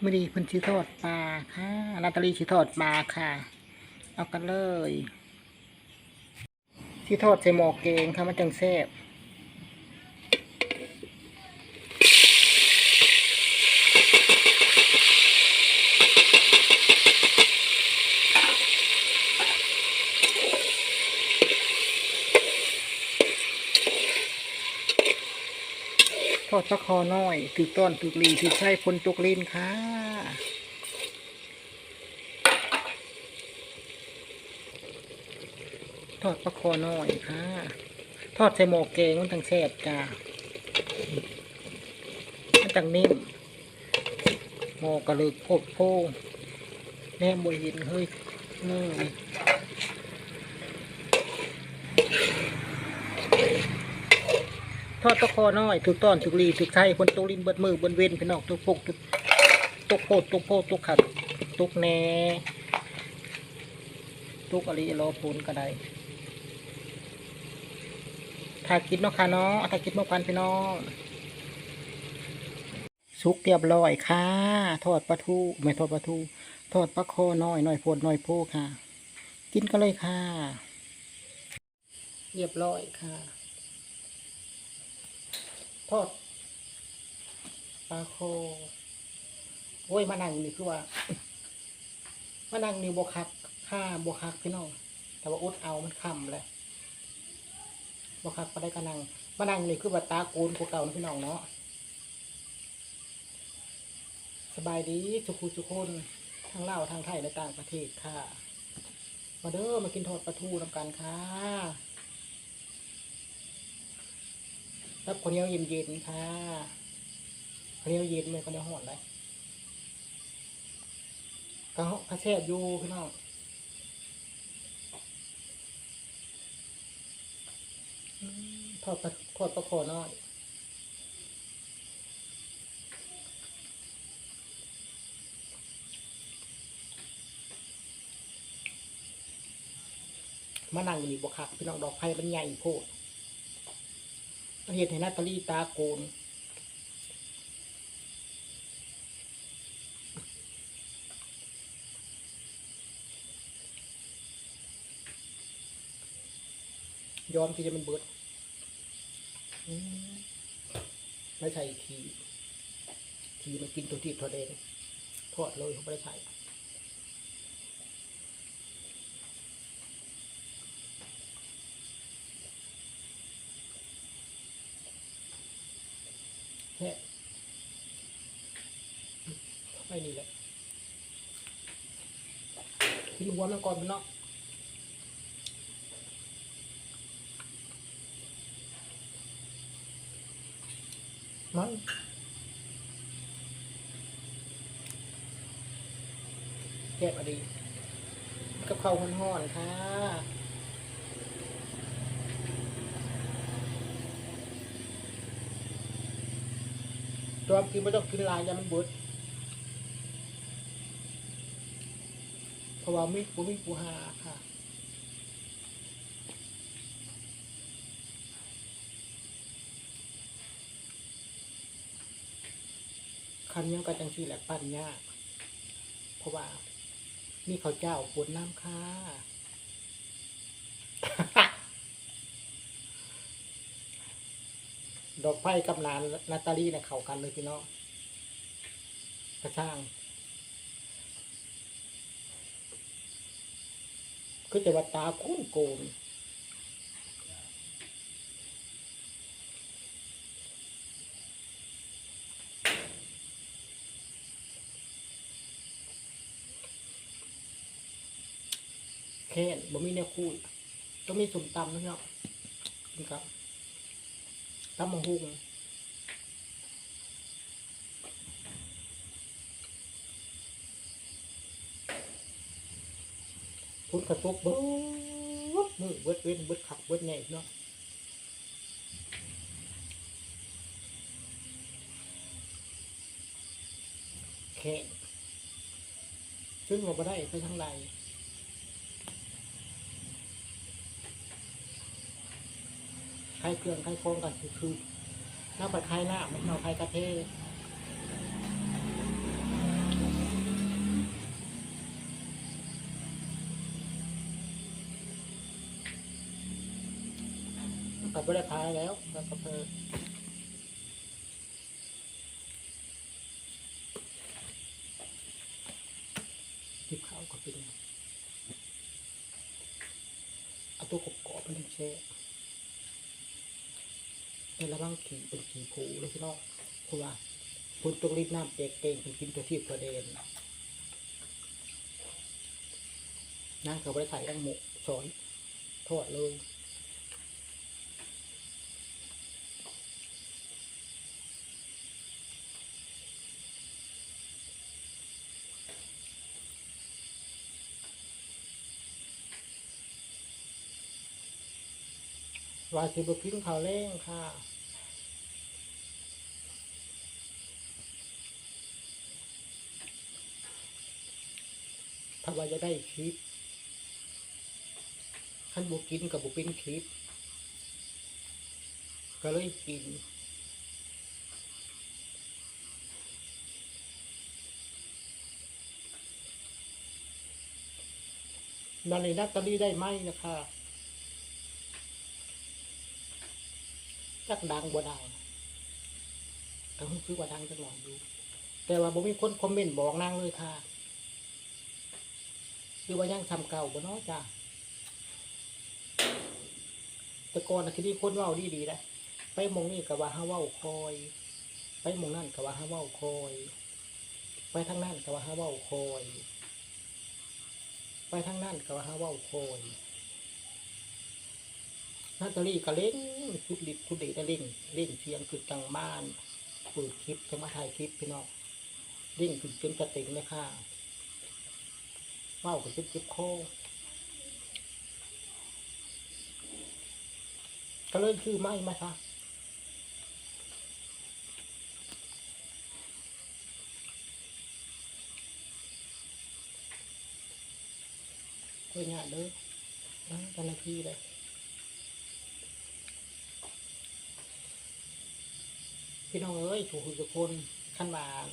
ไม่ดีพันชีทอดปลาค่ะนาตาลีชีทอดปลาค่ะ เอากันเลยชีทอดใส่หมอกเกงค่ะมันจังแซ่บ ทอดปลาคอน้อยถือต้อนถือลีถือไส้พนตุกลินค่ะทอดปลาคอน้อยค่ะ ทอดใส่หม้อแกงมันจังแซ่บจ้ามันจังนิ่มหม้อกระลึกโพดโพแน่บ่เห็นเฮ้ยเลย ทอดปลาคอน้อยถูกต้อนถูกลีถูกไทยคนตุลินเบิดมือเบิดเวนพี่น้องทุกพกทุกตุกโพดตุกโพดตุกขัดตุกแหน่ตุกอะไรรอปูนก็ได้ถ้ากินเนาะค่ะเนาะถ้ากินเมื่อกันพี่น้องสุกเรียบร้อยค่ะ ทอดปลาทูไม่ทอดปลาทูทอดปลาคอน้อยน้อยโพดน้อยโพค่ะ กินกันเลยค่ะ เรียบร้อยค่ะ ทอดปลาโคโอ้ยมานั่งนี่คือว่ามานั่งนี่บวคักค่าบวคักพี่น้องแต่ว่าอุดเอามันคำเลยบ่ครับก็ได้กระนังมานั่งนี่คือบัตตาโกนกูเก่านะพี่น้องเนาะสบายดีทุกคูทุกคนทั้งลาวทั้งไทยและต่างประเทศค่ะ มาเด้อมากินทอดปลาทูนำกันค่ะ รับคนเหนียวเย็นย็นๆค่ะคนเหนียวเย็นไม่คนเหนียวหอนเลยก็กระแซบอยู่พี่น้องทอดปลาทอดปลาคอน้อยมานั่งอยู่นี่บ่คักพี่น้องดอกไผ่มันใหญ่โพด เห็นเห็นนาตาลีตาโกนยอมที่จะมันเบิดไม่ใช่ทีทีมันกินตัวที่ตัวเดงทอดเลยเขาไม่ได้ใส่แค่ ไม่นี่แหละกินหัวมันก่อนพี่น้องมันแก็บอดีกับข้าวห่อนๆค่ะตัวกินไม่ต้องกินลายยามันบดเพ ราะว่ามีปูมีปูหาค่ะคันยังก็จังสีแหละปั้นยาก เพราะว่านี่เขาเจ้าปวดน้ำค่ะดอกไผ่กับนานนาตาลีนี่ยเขากันเลยพี่น้องกระช่าง ก็จะว่าตาคุ้นโกนแค่บ่มีแนวคูดต้องมีสมตำนะพี่น้องกินครับตำมะฮุ่ง พุ่นกระตุกเบิ้มือเบิดเว้นเบิดขับเบิดแน่พี่น้องแค่นซึ่งเราไม่ได้ไปทางใดคลายเครื่องใคลายโครงกันคือคือหน้าปัดใคลายหน้าไม่เอาใคลายกระเท ผัดไม่ได้ขาย แล้วแล้วก็เพิ่มจิบข้าวกับไปดูเอาตัวกรอบๆมันแช่แต่ละบางขี่เป็นขี่ผูเลยพี่น้องเพราะว่าคุณต้องรีบน้ำเจกเก่งถึงกินตัวที่ประเด็นนั่งเขาไปใส่ตั้งหมูซอยทอดเลย ว่าสิบกินข้าวแรงค่ะถ้าว่าจะได้คลิปขั้นบุกินกับบุเป็นคลิป ก็เลยกินนาฬินาตาลีได้ไหมนะคะ จักดังบ่ดังแต่ผมคือว่าดังจักหน่อยดูแต่ว่าบ่มีคนคอมเมนต์บอกนางเลยค่ะคือว่ายังทำเก่าบ่เนาะจ้ะแต่ก่อนนะคือที่คนเว้าดีดีนะไปมองนี่ก็ว่าฮาเว้าคอย ไปมองนั่นก็ว่าฮาเว้าคอย ไปทางนั่นก็ว่าฮาเว้าคอย ไปทางนั่นก็ว่าฮาเว้าคอย นาตาลีก็เล่นคุดลิดคุดเดได้เล่นเล่นเสียงคือจังบ้านเปิดคลิปจะมาถ่ายคลิปพี่น้องเล่นคือจนจะติงเลยค่ะเว้ากับเจ็บเจ็บโคก็เลยชื่อไม่มาซะเพื่อนเด้อนะกันนาทีเลย พี่น้องเอ้ยถูกทุกคนขั้นบาน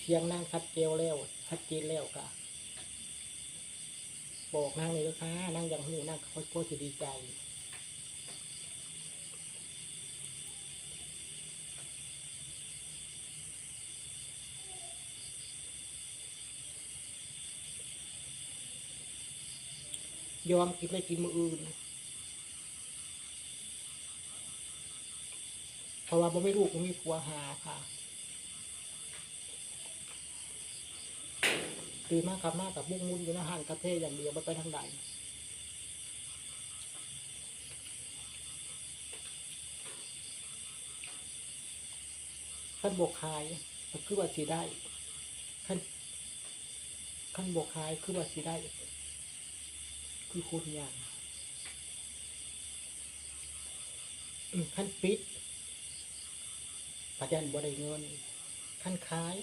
เสียงนั่งชัดเจวแล้วชัดเจนแล้วค่ะบอกนางเลยนะคะนางอยังหูนางเขาโคตรจะดีใจยอมกินไม่กินมืออื่น เพราะว่าบ่ไม่ลูกบ่มีผัวหาค่ะตื่นมากกลับมากับมุ่งมุ่นอยู่ในห้างคาเฟ่อย่างเดียวไม่ไปทางใดขั้นบวกขายก็คือว่าสีได้ขั้นขั้นบวกขายคือว่าสีได้ คือคุณอย่างขั้นปิด ปัจจัยบ่ได้เงินขั้นขาย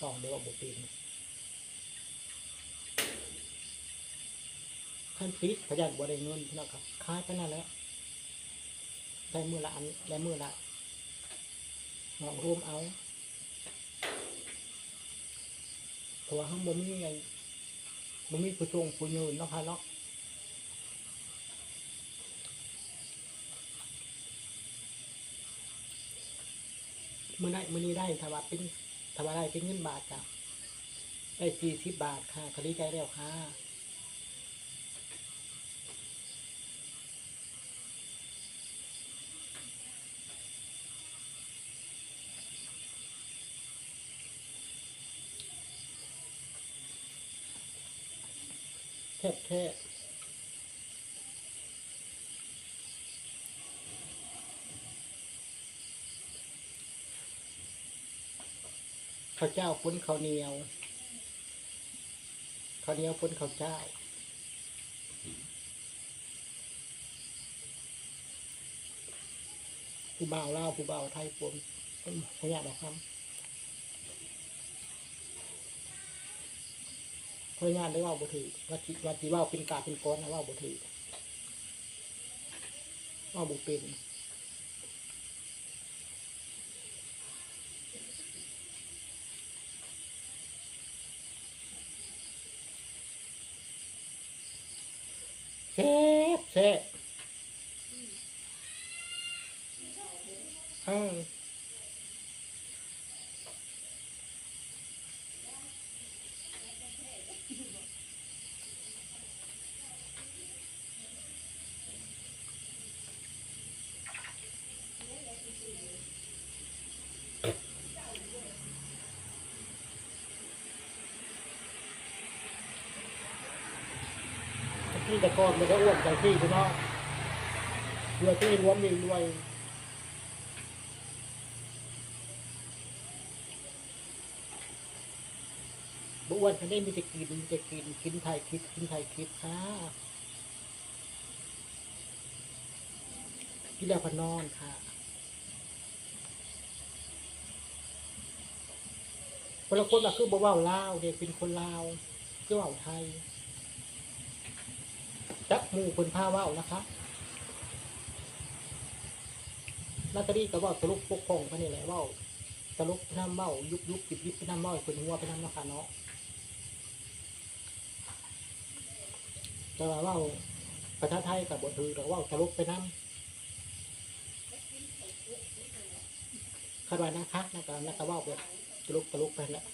ต้องเรียวบุปินขั้นปิดประหยัดบ่ได้เงินพี่น้องครับขายไปนั่นแหละได้มือละอันได้มือละหองรวมเอาเพราะว่าข้างบนมีไงมันมีผู้ชงผู้ยืนเนาะค่ะเนาะ มือได้มื่อนี้ได้ถ้าว่าเป็นถ้าว่าได้เป็นเงินบาทจ้ะได้สี่สิบบาทค่ะก็ดีใจแล้วค่ะแค่แค่ ข้าวเจ้าปุ้นข้าวเหนียวข้าวเหนียวปุ้นข้าวเจ้า ผู้บ่าวลาผู้บ่าวไทยปนขยันดอกคำขออนุญาตได้ว่าบุถือว่าจิว่าจิเว่าเป็นกาเป็นก้อนนะว่าบุถือเว่าบุเป็น แซ่บแซ่บเออ นี่แต่ก่อนมันก็อ้วนใจที่พี่น้องเรือที่รวมมีรวยบ่อ้วนคันได้มีแต่กินมีแต่กินกินไทยคิดกินไทยคิดค่ะกินแล้วพนอนค่ะคนละคนมาคือบ่เว้าลาวเด็กเป็นคนลาวคือเว้าไทย จักหมู่คนพาเว้านะคะนาตาลีก็ว่าตลุกปกป้องไปนี่แหละเว้าตลุกไปน้ำเว้ายุบยุบยิบยิบไปน้ำเว้าคนหัวไปน้ำนะคะเนาะแต่ว่าเว้าประเทศไทยกับบทถือแต่ว่าตลุกไปน้ำคาดว่านะคะนะคะนะคะเว่าแบบตลุกตลุกไปแหละ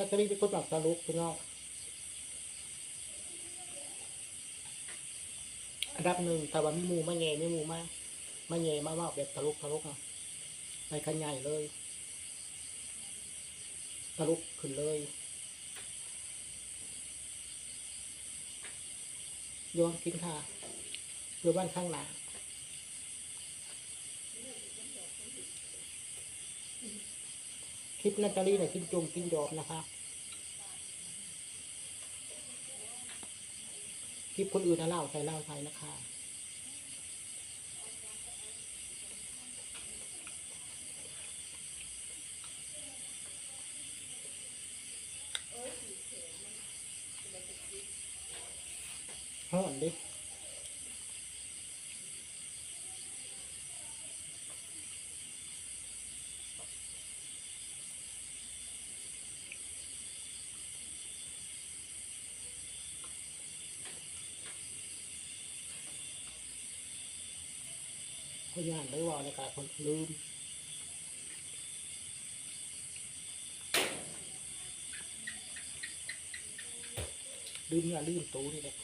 นักเรียนเป็นคนแบบตาลุกพี่น้องอันดับหนึ่งแต่ว่ามีหมูมาแง่มีหมูมามาแง่มาว่าแบบตาลุกตาลุกอะไปขันใหญ่เลยตาลุกขึ้นเลยย้อนกินค่ะหรือบ้านข้างหน้า คลิปนาตาลีเนี่ยกินจงกินยอมนะคะคลิปคนอื่นนะเล่าใส่เล่าใส่นะคะห่อนดิ พยานได้ว่าในการคนลืมลืมเนี่ยลืมตูนี่แหละ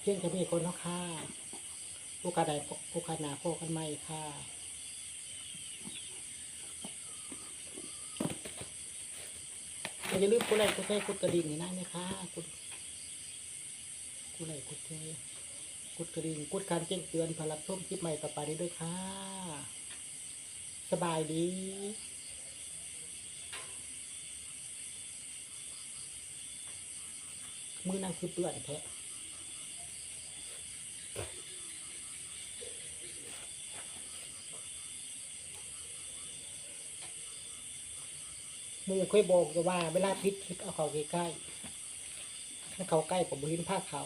เพียงจะมีคนเนาะค่ะโอกาสใดโอกาหนาพบกันใหม่ค่ะอย่าลืมกดไลค์กดแชร์กดกระดิ่งนี่นะนะคะกดกดไลค์กดแชร์กดกระดิ่งกดการแจ้งเตือนเพื่อรับชมคลิปใหม่ต่อไปนี้ด้วยค่ะ สบายดีมือนั่งคือเปื่อนแท้ มึงเคยบอกอยู่ว่า เวลาพิษคิดเอาเขาใกล้ๆถ้าเขาใกล้ผมบินผ้าเขา